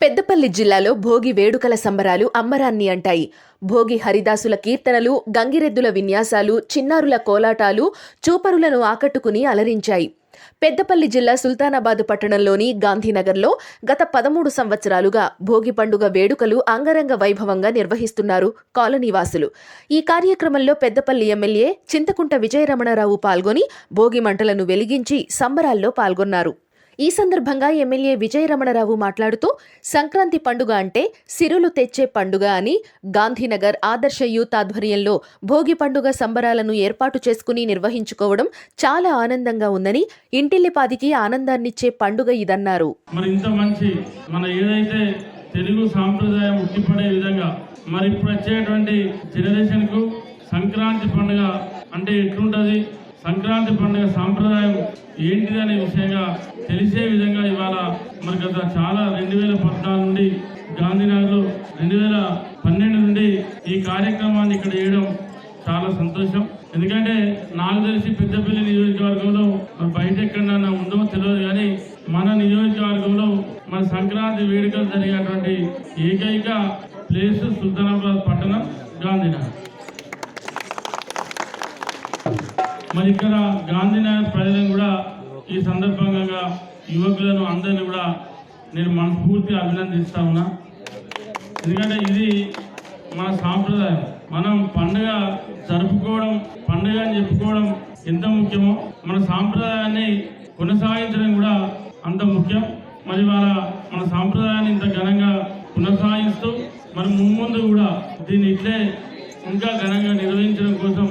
పెద్దపల్లి జిల్లాలో భోగి వేడుకల సంబరాలు అమ్మరాన్ని అంటాయి. భోగి హరిదాసుల కీర్తనలు గంగిరెద్దుల విన్యాసాలు చిన్నారుల కోలాటాలు చూపరులను ఆకట్టుకుని అలరించాయి. పెద్దపల్లి జిల్లా సుల్తానాబాద్ పట్టణంలోని గాంధీనగర్లో గత పదమూడు సంవత్సరాలుగా భోగి పండుగ వేడుకలు అంగరంగ వైభవంగా నిర్వహిస్తున్నారు కాలనీవాసులు. ఈ కార్యక్రమంలో పెద్దపల్లి ఎమ్మెల్యే చింతకుంట విజయరమణారావు పాల్గొని భోగి మంటలను వెలిగించి సంబరాల్లో పాల్గొన్నారు. ఈ సందర్భంగా ఎమ్మెల్యే విజయరమణరావు మాట్లాడుతూ సంక్రాంతి పండుగ అంటే సిరులు తెచ్చే పండుగ అని గాంధీనగర్ ఆదర్శ యూత్ ఆధ్వర్యంలో భోగి పండుగ సంబరాలను ఏర్పాటు చేసుకుని నిర్వహించుకోవడం చాలా ఆనందంగా ఉందని ఇంటిల్లిపాదికి ఆనందాన్నిచ్చే పండుగ ఇదన్నారు. మరి ఇంత మంచి మన ఏదైతే తెలుగు సాంప్రదాయం ఉట్టిపడే విధంగా మరి ఇప్పుడు వచ్చేటువంటి జనరేషన్కు సంక్రాంతి పండుగ అంటే ఎట్లుంటుంది? సంక్రాంతి పండుగ సాంప్రదాయం ఏంటిది అనే విషయంగా తెలిసే విధంగా ఇవాళ మరి గత చాలా రెండు వేల పద్నాలుగు నుండి గాంధీనగర్లో రెండు వేల పన్నెండు నుండి ఈ కార్యక్రమాన్ని ఇక్కడ చేయడం చాలా సంతోషం. ఎందుకంటే నాకు తెలిసి పెద్దపల్లి నియోజకవర్గంలో మరి బయట ఎక్కడన్నా ఉందో తెలియదు కానీ మన నియోజకవర్గంలో మన సంక్రాంతి వేడుకలు జరిగేటువంటి ఏకైక ప్లేస్ సుల్తానాబాద్ పట్టణం గాంధీనగర్. మరి ఇక్కడ గాంధీనగర్ ప్రజలను కూడా ఈ సందర్భంగా యువకులను అందరిని కూడా నేను మనస్ఫూర్తిగా అభినందిస్తా ఉన్నా. ఎందుకంటే ఇది మన సాంప్రదాయం. మనం పండుగ జరుపుకోవడం పండుగ అని చెప్పుకోవడం ఎంత ముఖ్యమో మన సాంప్రదాయాన్ని కొనసాగించడం కూడా అంత ముఖ్యం. మరి వాళ్ళ మన సాంప్రదాయాన్ని ఇంత ఘనంగా కొనసాగిస్తూ మరి ముందు కూడా దీన్ని ఇట్లే ఇంకా ఘనంగా నిర్వహించడం కోసం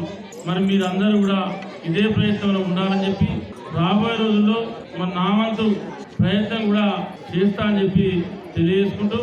మరి మీరందరూ కూడా ఇదే ప్రయత్నంలో ఉండాలని చెప్పి రాబోయే రోజుల్లో మన నావంతు ప్రయత్నం కూడా చేస్తా అని చెప్పి తెలియజేసుకుంటూ